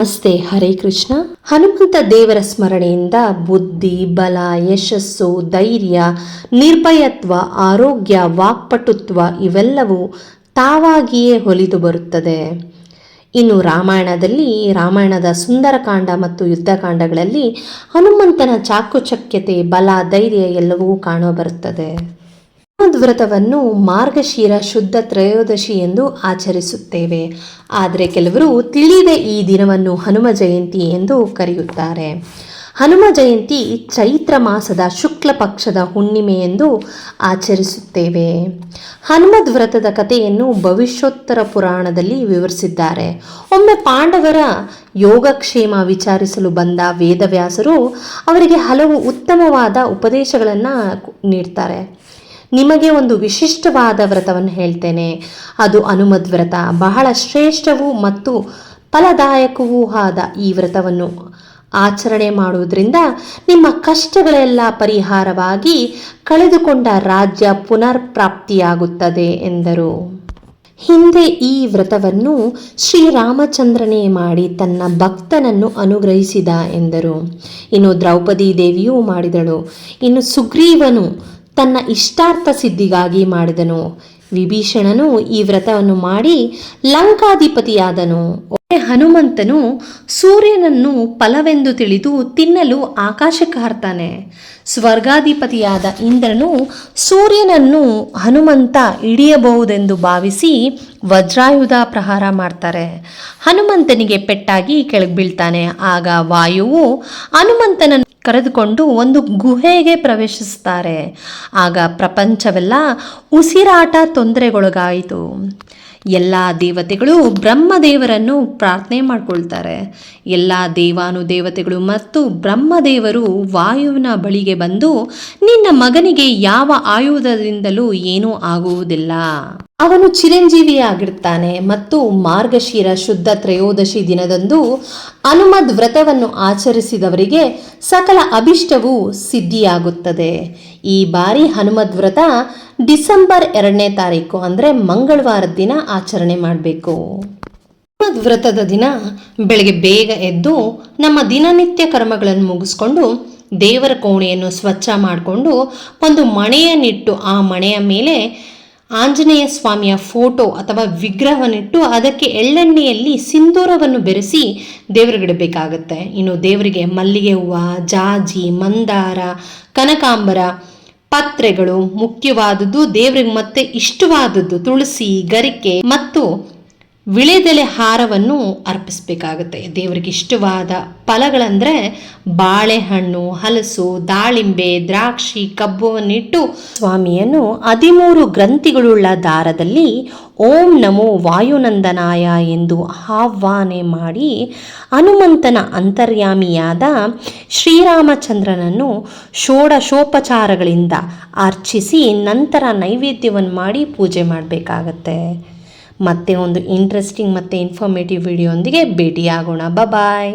ನಮಸ್ತೆ, ಹರೇ ಕೃಷ್ಣ. ಹನುಮಂತ ದೇವರ ಸ್ಮರಣೆಯಿಂದ ಬುದ್ಧಿ, ಬಲ, ಯಶಸ್ಸು, ಧೈರ್ಯ, ನಿರ್ಭಯತ್ವ, ಆರೋಗ್ಯ, ವಾಕ್ಪಟುತ್ವ ಇವೆಲ್ಲವೂ ತಾವಾಗಿಯೇ ಹೊಲಿದು ಬರುತ್ತದೆ. ಇನ್ನು ರಾಮಾಯಣದಲ್ಲಿ, ರಾಮಾಯಣದ ಸುಂದರಕಾಂಡ ಮತ್ತು ಯುದ್ಧಕಾಂಡಗಳಲ್ಲಿ ಹನುಮಂತನ ಚಾಕುಚಕ್ಯತೆ, ಬಲ, ಧೈರ್ಯ ಎಲ್ಲವೂ ಕಾಣಬರುತ್ತದೆ ವ್ರತವನ್ನು ಮಾರ್ಗಶೀರ ಶುದ್ಧ ತ್ರಯೋದಶಿ ಎಂದು ಆಚರಿಸುತ್ತೇವೆ. ಆದರೆ ಕೆಲವರು ತಿಳಿದೇ ಈ ದಿನವನ್ನು ಹನುಮ ಜಯಂತಿ ಎಂದು ಕರೆಯುತ್ತಾರೆ. ಹನುಮ ಜಯಂತಿ ಚೈತ್ರ ಮಾಸದ ಶುಕ್ಲ ಪಕ್ಷದ ಹುಣ್ಣಿಮೆ ಎಂದು ಆಚರಿಸುತ್ತೇವೆ. ಹನುಮದ್ ವ್ರತದ ಕಥೆಯನ್ನು ಭವಿಷ್ಯೋತ್ತರ ಪುರಾಣದಲ್ಲಿ ವಿವರಿಸಿದ್ದಾರೆ. ಒಮ್ಮೆ ಪಾಂಡವರ ಯೋಗಕ್ಷೇಮ ವಿಚಾರಿಸಲು ಬಂದ ವೇದವ್ಯಾಸರು ಅವರಿಗೆ ಹಲವು ಉತ್ತಮವಾದ ಉಪದೇಶಗಳನ್ನು ನೀಡ್ತಾರೆ. ನಿಮಗೆ ಒಂದು ವಿಶಿಷ್ಟವಾದ ವ್ರತವನ್ನು ಹೇಳ್ತೇನೆ. ಅದು ಅನುಮದ್ ವ್ರತ. ಬಹಳ ಶ್ರೇಷ್ಠವೂ ಮತ್ತು ಫಲದಾಯಕವೂ ಆದ ಈ ವ್ರತವನ್ನು ಆಚರಣೆ ಮಾಡುವುದರಿಂದ ನಿಮ್ಮ ಕಷ್ಟಗಳೆಲ್ಲ ಪರಿಹಾರವಾಗಿ ಕಳೆದುಕೊಂಡ ರಾಜ್ಯ ಪುನರ್ ಪ್ರಾಪ್ತಿಯಾಗುತ್ತದೆ ಎಂದರು. ಹಿಂದೆ ಈ ವ್ರತವನ್ನು ಶ್ರೀರಾಮಚಂದ್ರನೇ ಮಾಡಿ ತನ್ನ ಭಕ್ತನನ್ನು ಅನುಗ್ರಹಿಸಿದ ಎಂದರು. ಇನ್ನು ದ್ರೌಪದಿ ದೇವಿಯೂ ಮಾಡಿದಳು. ಇನ್ನು ಸುಗ್ರೀವನು ತನ್ನ ಇಷ್ಟಾರ್ಥ ಸಿದ್ಧಿಗಾಗಿ ಮಾಡಿದನು. ವಿಭೀಷಣನು ಈ ವ್ರತವನ್ನು ಮಾಡಿ ಲಂಕಾಧಿಪತಿಯಾದನು. ಹನುಮಂತನು ಸೂರ್ಯನನ್ನು ಫಲವೆಂದು ತಿಳಿದು ತಿನ್ನಲು ಆಕಾಶಕ್ಕೆ ಹಾರ್ತಾನೆ. ಸ್ವರ್ಗಾಧಿಪತಿಯಾದ ಇಂದ್ರನು ಸೂರ್ಯನನ್ನು ಹನುಮಂತ ಹಿಡಿಯಬಹುದೆಂದು ಭಾವಿಸಿ ವಜ್ರಾಯುಧ ಪ್ರಹಾರ ಮಾಡ್ತಾರೆ. ಹನುಮಂತನಿಗೆ ಪೆಟ್ಟಾಗಿ ಕೆಳಗೆ ಬೀಳ್ತಾನೆ. ಆಗ ವಾಯುವು ಹನುಮಂತನನ್ನು ಕರೆದುಕೊಂಡು ಒಂದು ಗುಹೆಗೆ ಪ್ರವೇಶಿಸ್ತಾರೆ. ಆಗ ಪ್ರಪಂಚವೆಲ್ಲ ಉಸಿರಾಟ ತೊಂದರೆಗೊಳಗಾಯಿತು. ಎಲ್ಲ ದೇವತೆಗಳು ಬ್ರಹ್ಮದೇವರನ್ನು ಪ್ರಾರ್ಥನೆ ಮಾಡಿಕೊಳ್ತಾರೆ. ಎಲ್ಲ ದೇವಾನು ದೇವತೆಗಳು ಮತ್ತು ಬ್ರಹ್ಮದೇವರು ವಾಯುವಿನ ಬಳಿಗೆ ಬಂದು, ನಿನ್ನ ಮಗನಿಗೆ ಯಾವ ಆಯುಧದಿಂದಲೂ ಏನೂ ಆಗುವುದಿಲ್ಲ. ಅವನು ಚಿರಂಜೀವಿಯಾಗಿರ್ತಾನೆ ಮತ್ತು ಮಾರ್ಗಶಿರ ಶುದ್ಧ ತ್ರಯೋದಶಿ ದಿನದಂದು ಹನುಮದ್ ವ್ರತವನ್ನು ಆಚರಿಸಿದವರಿಗೆ ಸಕಲ ಅಭಿಷ್ಟವೂ ಸಿದ್ಧಿಯಾಗುತ್ತದೆ. ಈ ಬಾರಿ ಹನುಮದ್ ವ್ರತ ಡಿಸೆಂಬರ್ ಎರಡನೇ ತಾರೀಕು, ಅಂದರೆ ಮಂಗಳವಾರದ ದಿನ ಆಚರಣೆ ಮಾಡಬೇಕು. ಹನುಮದ್ ವ್ರತದ ದಿನ ಬೆಳಗ್ಗೆ ಬೇಗ ಎದ್ದು ನಮ್ಮ ದಿನನಿತ್ಯ ಕರ್ಮಗಳನ್ನು ಮುಗಿಸ್ಕೊಂಡು ದೇವರ ಕೋಣೆಯನ್ನು ಸ್ವಚ್ಛ ಮಾಡಿಕೊಂಡು ಒಂದು ಮಣೆಯನ್ನಿಟ್ಟು ಆ ಮಣೆಯ ಮೇಲೆ ಆಂಜನೇಯ ಸ್ವಾಮಿಯ ಫೋಟೋ ಅಥವಾ ವಿಗ್ರಹವನ್ನಿಟ್ಟು ಅದಕ್ಕೆ ಎಳ್ಳೆಣ್ಣೆಯಲ್ಲಿ ಸಿಂಧೂರವನ್ನು ಬೆರೆಸಿ ದೇವರಿಗಿಡಬೇಕಾಗತ್ತೆ ಇನ್ನು ದೇವರಿಗೆ ಮಲ್ಲಿಗೆ ಹೂವು, ಜಾಜಿ, ಮಂದಾರ, ಕನಕಾಂಬರ, ಪತ್ರೆಗಳು ಮುಖ್ಯವಾದದ್ದು ದೇವರಿಗೆ ಮತ್ತೆ ಇಷ್ಟವಾದದ್ದು ತುಳಸಿ, ಗರಿಕೆ ಮತ್ತು ವಿಳೆದೆಲೆ ಹಾರವನ್ನು ಅರ್ಪಿಸಬೇಕಾಗುತ್ತೆ. ದೇವರಿಗೆ ಇಷ್ಟವಾದ ಫಲಗಳಂದರೆ ಬಾಳೆಹಣ್ಣು, ಹಲಸು, ದಾಳಿಂಬೆ, ದ್ರಾಕ್ಷಿ, ಕಬ್ಬುವನ್ನಿಟ್ಟು ಸ್ವಾಮಿಯನ್ನು ಹದಿಮೂರು ಗ್ರಂಥಿಗಳುಳ್ಳ ದಾರದಲ್ಲಿ ಓಂ ನಮೋ ವಾಯುನಂದನಾಯ ಎಂದು ಆಹ್ವಾನೆ ಮಾಡಿ ಹನುಮಂತನ ಅಂತರ್ಯಾಮಿಯಾದ ಶ್ರೀರಾಮಚಂದ್ರನನ್ನು ಷೋಡಶೋಪಚಾರಗಳಿಂದ ಅರ್ಚಿಸಿ ನಂತರ ನೈವೇದ್ಯವನ್ನು ಮಾಡಿ ಪೂಜೆ ಮಾಡಬೇಕಾಗತ್ತೆ. ಮತ್ತೆ ಒಂದು ಇಂಟ್ರೆಸ್ಟಿಂಗ್ ಮತ್ತು ಇನ್ಫಾರ್ಮೇಟಿವ್ ವಿಡಿಯೋ ಒಂದಿಗೆ ಭೇಟಿಯಾಗೋಣ. ಬಾಯ್